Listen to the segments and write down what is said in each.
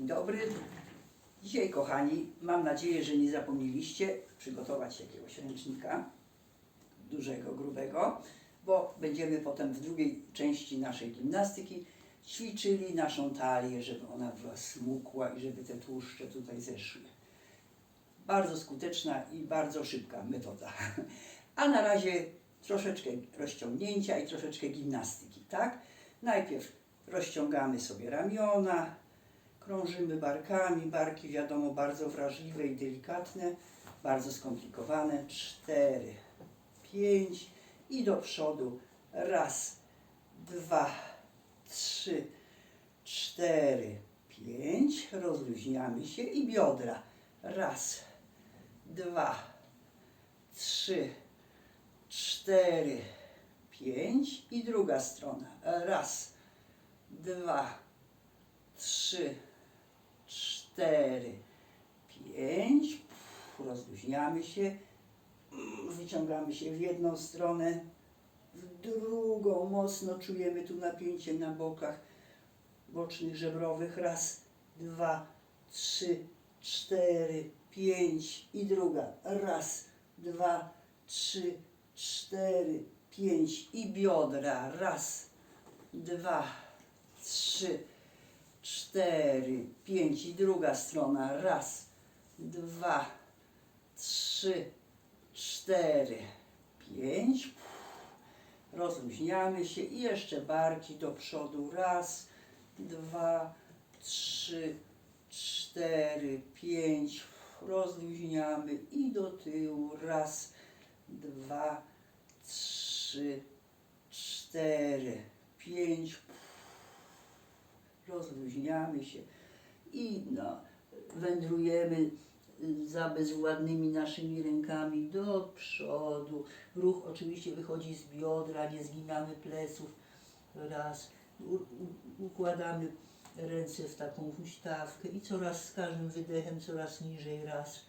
Dobry. Dzisiaj, kochani, mam nadzieję, że nie zapomnieliście przygotować jakiegoś ręcznika dużego, grubego, bo będziemy potem w drugiej części naszej gimnastyki ćwiczyli naszą talię, żeby ona była smukła i żeby te tłuszcze tutaj zeszły. Bardzo skuteczna i bardzo szybka metoda. A na razie troszeczkę rozciągnięcia i troszeczkę gimnastyki, tak? Najpierw rozciągamy sobie ramiona, krążymy barkami. Barki, wiadomo, bardzo wrażliwe i delikatne, bardzo skomplikowane. Cztery, pięć i do przodu. Raz, dwa, trzy, cztery, pięć. Rozluźniamy się i biodra. Raz, dwa, trzy, cztery, pięć i druga strona. Raz, dwa, trzy, cztery, pięć. Pff, Rozluźniamy się. Mm, Wyciągamy się w jedną stronę, w drugą. Mocno czujemy tu napięcie na bokach bocznych żebrowych. Raz, dwa, trzy, cztery, pięć i druga. Raz, dwa, trzy, cztery, pięć i biodra. Raz, dwa, trzy, cztery, pięć i druga strona. Raz, dwa, trzy, cztery, pięć. Rozluźniamy się i jeszcze barki do przodu. Raz, dwa, trzy, cztery, pięć. Rozluźniamy i do tyłu. Raz, dwa, trzy, cztery, pięć. Rozluźniamy się i no, wędrujemy y, za bezwładnymi naszymi rękami do przodu. Ruch oczywiście wychodzi z biodra, nie zginamy pleców. Raz. Układamy ręce w taką huśtawkę i coraz z każdym wydechem coraz niżej. Raz,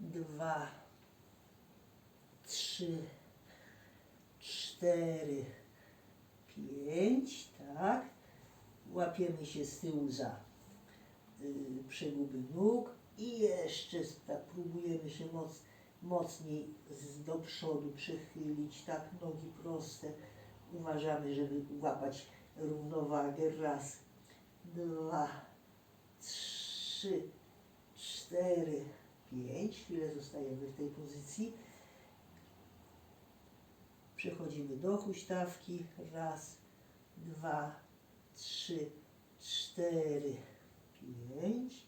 dwa, trzy, cztery, pięć, tak. Łapiemy się z tyłu za y, przeguby nóg i jeszcze tak próbujemy się moc, mocniej z, do przodu przechylić, tak, nogi proste. Uważamy, żeby łapać równowagę. Raz, dwa, trzy, cztery, pięć. Chwilę zostajemy w tej pozycji. Przechodzimy do huśtawki. Raz, dwa, trzy, cztery, pięć.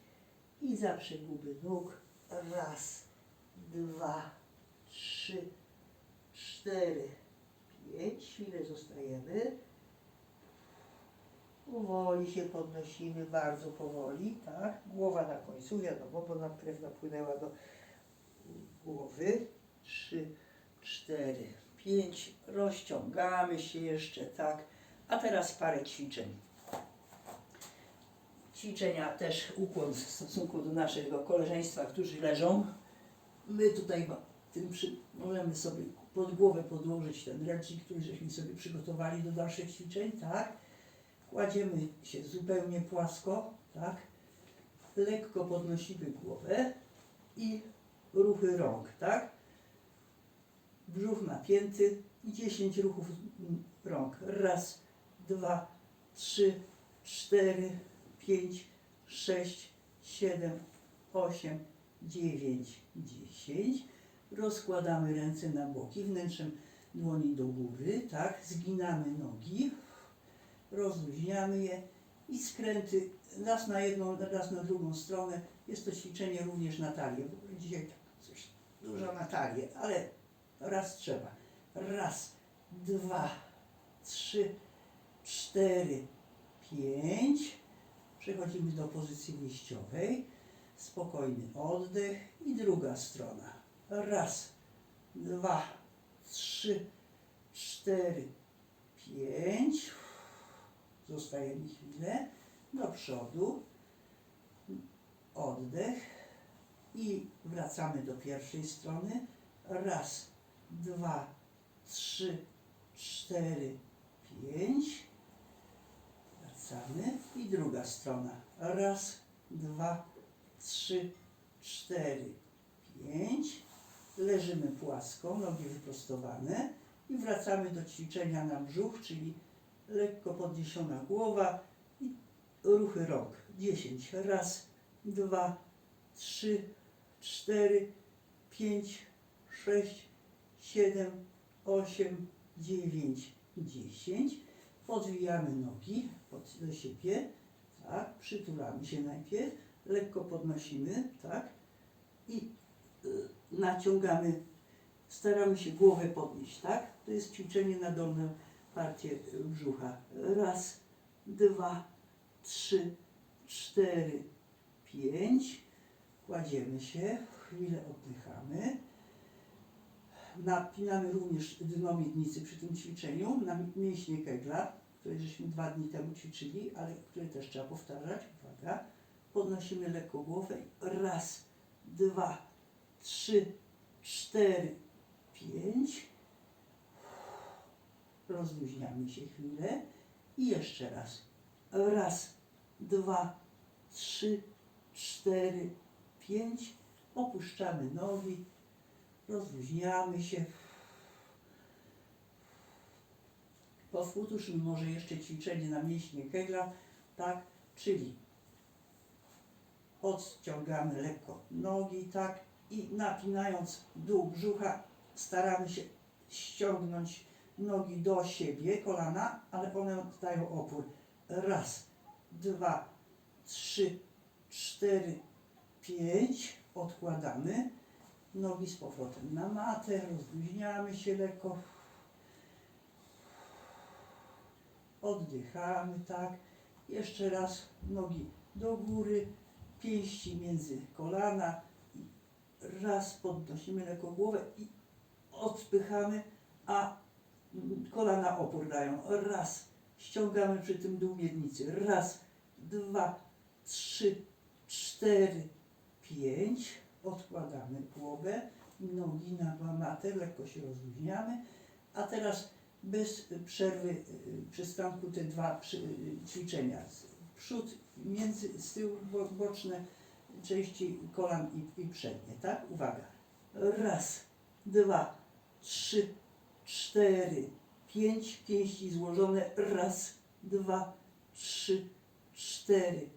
I za przeguby nóg. Raz, dwa, trzy, cztery, pięć. Chwilę zostajemy. Powoli się podnosimy, bardzo powoli, tak? Głowa na końcu, wiadomo, bo nam krew napłynęła do głowy. Trzy, cztery, pięć. Rozciągamy się jeszcze, tak? A teraz parę ćwiczeń. Ćwiczenia też ukłon w stosunku do naszego koleżeństwa, którzy leżą. My tutaj tym przy, możemy sobie pod głowę podłożyć ten ręcznik, który żeśmy sobie przygotowali do dalszych ćwiczeń, tak? Kładziemy się zupełnie płasko, tak? Lekko podnosimy głowę i ruchy rąk, tak? Brzuch napięty i 10 ruchów rąk. Raz, dwa, trzy, cztery, pięć, sześć, siedem, osiem, dziewięć, dziesięć. Rozkładamy ręce na boki, wnętrzem dłoni do góry, tak? Zginamy nogi, rozluźniamy je i skręty raz na jedną, raz na drugą stronę. Jest to ćwiczenie również na talię. bo Dzisiaj tak coś dużo na talię, ale raz trzeba. Raz, dwa, trzy, cztery, pięć. Przechodzimy do pozycji wyjściowej. Spokojny oddech i druga strona. Raz, dwa, trzy, cztery, pięć. Zostajemy chwilę do przodu. Oddech i wracamy do pierwszej strony. Raz, dwa, trzy, cztery, pięć. Wracamy i druga strona. Raz, dwa, trzy, cztery, pięć. Leżymy płasko, nogi wyprostowane i wracamy do ćwiczenia na brzuch, czyli lekko podniesiona głowa i ruchy rąk. 10. Raz, dwa, trzy, cztery, pięć, sześć, siedem, osiem, dziewięć, dziesięć. Podwijamy nogi pod siebie, tak, przytulamy się najpierw, lekko podnosimy, tak, i y, naciągamy, staramy się głowę podnieść, tak. To jest ćwiczenie na dolną partię brzucha. Raz, dwa, trzy, cztery, pięć. Kładziemy się, chwilę oddychamy. Napinamy również dno miednicy przy tym ćwiczeniu na mięśnie kegla, które żeśmy dwa dni temu ćwiczyli, ale które też trzeba powtarzać. Uwaga. Podnosimy lekko głowę. Raz, dwa, trzy, cztery, pięć. Rozluźniamy się chwilę. I jeszcze raz. Raz, dwa, trzy, cztery, pięć. Opuszczamy nogi. Rozluźniamy się. Powtórzmy może jeszcze ćwiczenie na mięśnie Kegla, tak, czyli odciągamy lekko nogi, tak, i napinając dół brzucha staramy się ściągnąć nogi do siebie, kolana, ale one dają opór. Raz, dwa, trzy, cztery, pięć, odkładamy. Nogi z powrotem na matę, rozluźniamy się lekko. Oddychamy, tak. Jeszcze raz nogi do góry, pięści między kolana. Raz podnosimy lekko głowę i odpychamy, a kolana opór dają. Raz, ściągamy przy tym dół miednicy. Raz, dwa, trzy, cztery, pięć. Odkładamy głowę, nogi na matę, lekko się rozluźniamy. A teraz bez przerwy, y, przystanku te dwa y, ćwiczenia. Przód, między, z tyłu bo- boczne części kolan i, i przednie, tak? Uwaga. Raz, dwa, trzy, cztery, pięć pięści złożone. Raz, dwa, trzy, cztery,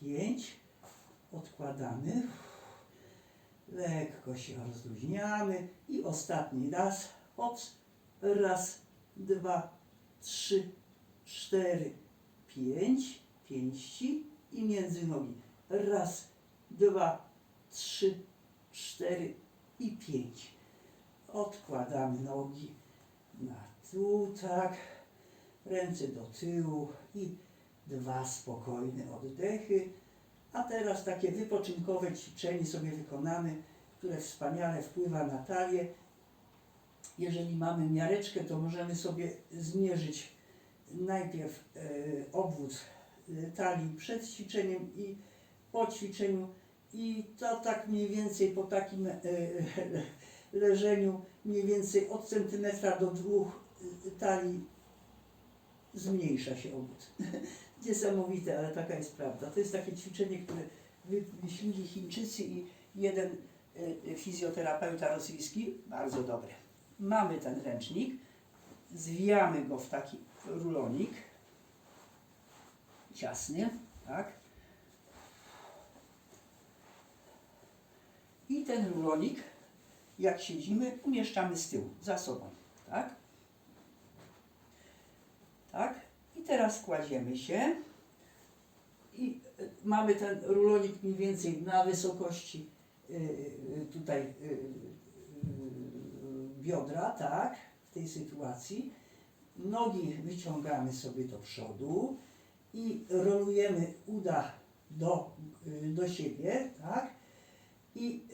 pięć. Odkładamy. Lekko się rozluźniamy. I ostatni raz. Hops. Raz, dwa, trzy, cztery, pięć. Pięści i między nogi. Raz, dwa, trzy, cztery i pięć. Odkładamy nogi na tu, tak. Ręce do tyłu i dwa spokojne oddechy. A teraz takie wypoczynkowe ćwiczenie sobie wykonamy, które wspaniale wpływa na talię. Jeżeli mamy miareczkę, to możemy sobie zmierzyć najpierw e, obwód e, talii przed ćwiczeniem i po ćwiczeniu. I to tak mniej więcej po takim e, leżeniu, mniej więcej od centymetra do dwóch talii zmniejsza się obwód. Niesamowite, ale taka jest prawda. To jest takie ćwiczenie, które wymyślili Chińczycy i jeden e, fizjoterapeuta rosyjski, bardzo dobre. Mamy ten ręcznik, zwijamy go w taki rulonik ciasny, tak? I ten rulonik, jak siedzimy, umieszczamy z tyłu, za sobą, tak? Tak? Teraz kładziemy się i y, mamy ten rulonik mniej więcej na wysokości y, y, tutaj biodra, tak? W tej sytuacji. Nogi wyciągamy sobie do przodu i rolujemy uda do, do siebie, tak? I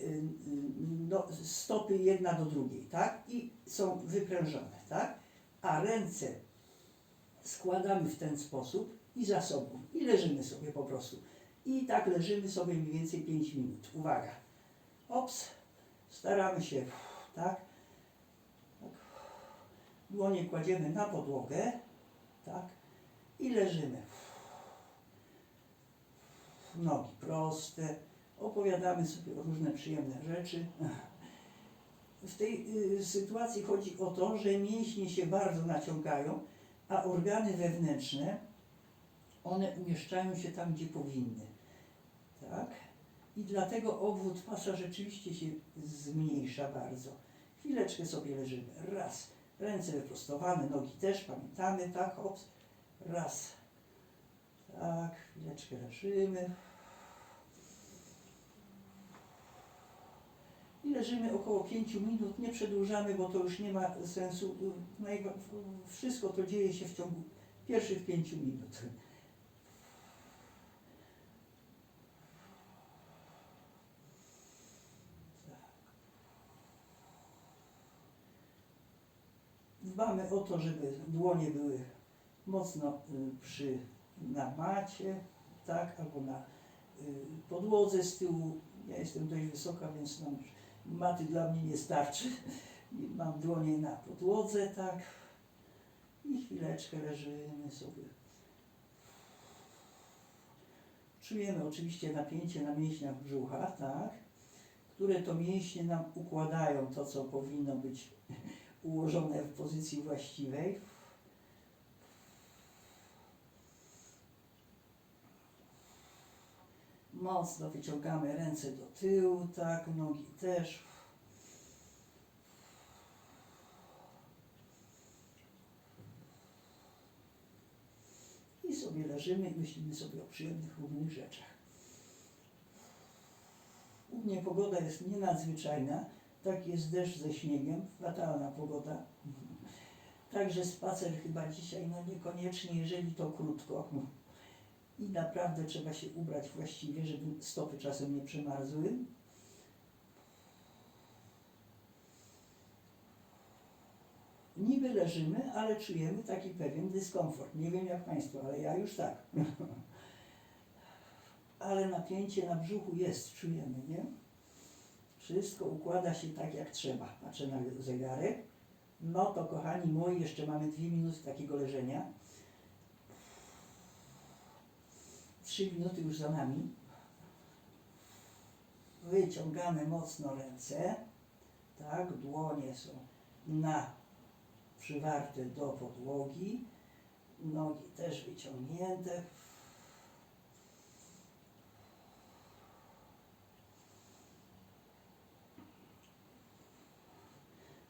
stopy jedna do drugiej, tak? I są wyprężone, tak? A ręce składamy w ten sposób i za sobą. I leżymy sobie po prostu. I tak leżymy sobie mniej więcej 5 minut. Uwaga. Ops. Staramy się, tak? tak. Dłonie kładziemy na podłogę, tak? I leżymy. nogi proste, opowiadamy sobie różne przyjemne rzeczy. W tej y, sytuacji chodzi o to, że mięśnie się bardzo naciągają, a organy wewnętrzne, one umieszczają się tam, gdzie powinny. Tak? I dlatego obwód pasa rzeczywiście się zmniejsza bardzo. Chwileczkę sobie leżymy. Raz. Ręce wyprostowane, nogi też, pamiętamy, tak, hops. Raz. Tak, chwileczkę leżymy. Leżymy około 5 minut, nie przedłużamy, bo to już nie ma sensu. Wszystko to dzieje się w ciągu pierwszych 5 minut. Dbamy o to, żeby dłonie były mocno y, przy na macie, tak, albo na y, podłodze z tyłu. Ja jestem dość wysoka, więc nam maty dla mnie nie starczy. Mam dłonie na podłodze, tak. I chwileczkę leżymy sobie. Czujemy oczywiście napięcie na mięśniach brzucha, tak, które to mięśnie nam układają to, co powinno być ułożone w pozycji właściwej. Mocno wyciągamy ręce do tyłu, tak, nogi też. I sobie leżymy i myślimy sobie o przyjemnych, różnych rzeczach. U mnie pogoda jest nienadzwyczajna, tak jest deszcz ze śniegiem, fatalna pogoda. Także spacer chyba dzisiaj, no niekoniecznie, jeżeli to krótko. I naprawdę trzeba się ubrać właściwie, żeby stopy czasem nie przemarzły. Niby leżymy, ale czujemy taki pewien dyskomfort. Nie wiem jak Państwo, ale ja już tak. ale napięcie na brzuchu jest, czujemy, nie? Wszystko układa się tak jak trzeba. Patrzę na zegarek. No to kochani moi, jeszcze mamy dwie minuty takiego leżenia. Trzy minuty już za nami. Wyciągamy mocno ręce. Tak, dłonie są na przywarte do podłogi. Nogi też wyciągnięte.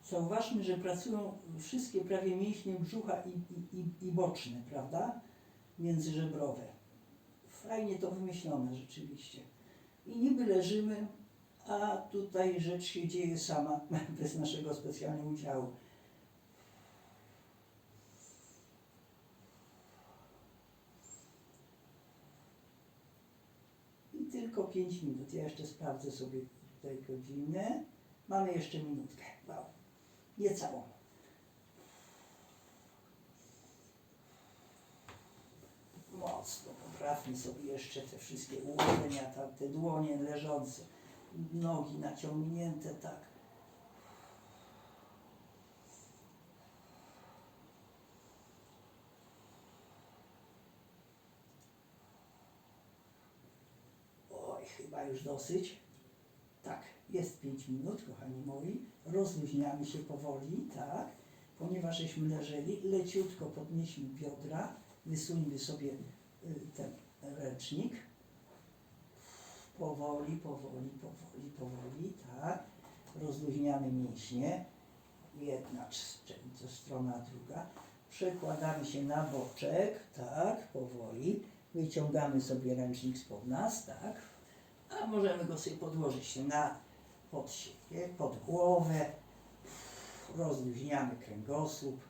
Zauważmy, że pracują wszystkie prawie mięśnie brzucha i, i, i, i boczne, prawda? Międzyżebrowe. Fajnie to wymyślone rzeczywiście. I niby leżymy, a tutaj rzecz się dzieje sama, bez naszego specjalnego udziału. I tylko 5 minut. Ja jeszcze sprawdzę sobie tutaj godzinę. Mamy jeszcze minutkę. Wow. Niecałą. Mocno poprawmy sobie jeszcze te wszystkie ułożenia, tam, te dłonie leżące, nogi naciągnięte, tak. Oj, chyba już dosyć. Tak, jest 5 minut, kochani moi. Rozluźniamy się powoli, tak. Ponieważ żeśmy leżeli, leciutko podnieśmy biodra, wysuńmy sobie ten ręcznik. Powoli, powoli, powoli, powoli, tak. Rozluźniamy mięśnie. Jedna strona, druga. Przekładamy się na boczek, tak, powoli. Wyciągamy sobie ręcznik spod nas, tak. A możemy go sobie podłożyć na pod siebie, pod głowę. Rozluźniamy kręgosłup.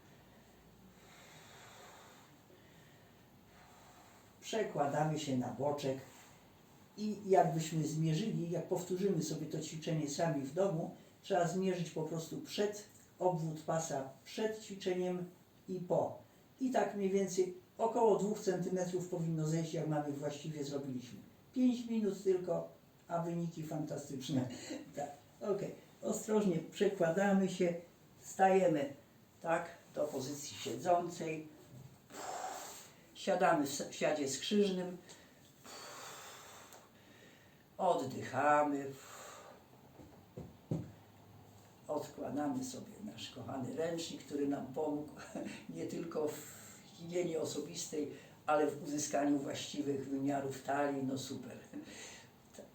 Przekładamy się na boczek i jakbyśmy zmierzyli, jak powtórzymy sobie to ćwiczenie sami w domu, trzeba zmierzyć po prostu przed obwód pasa, przed ćwiczeniem i po. I tak mniej więcej około 2 cm powinno zejść, jak mamy właściwie zrobiliśmy. 5 minut tylko, a wyniki fantastyczne. tak, ok. Ostrożnie przekładamy się, stajemy tak do pozycji siedzącej. Siadamy w siadzie skrzyżnym. Oddychamy. Odkładamy sobie nasz kochany ręcznik, który nam pomógł nie tylko w higienie osobistej, ale w uzyskaniu właściwych wymiarów talii. No super. Tak.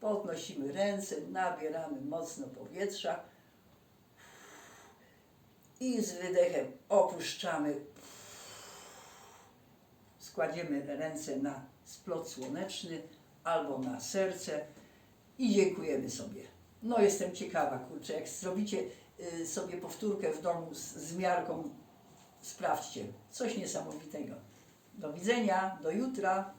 Podnosimy ręce, nabieramy mocno powietrza i z wydechem opuszczamy. Składziemy ręce na splot słoneczny albo na serce i dziękujemy sobie. No jestem ciekawa, kurczę, jak zrobicie y, sobie powtórkę w domu z, z miarką, sprawdźcie. Coś niesamowitego. Do widzenia, do jutra.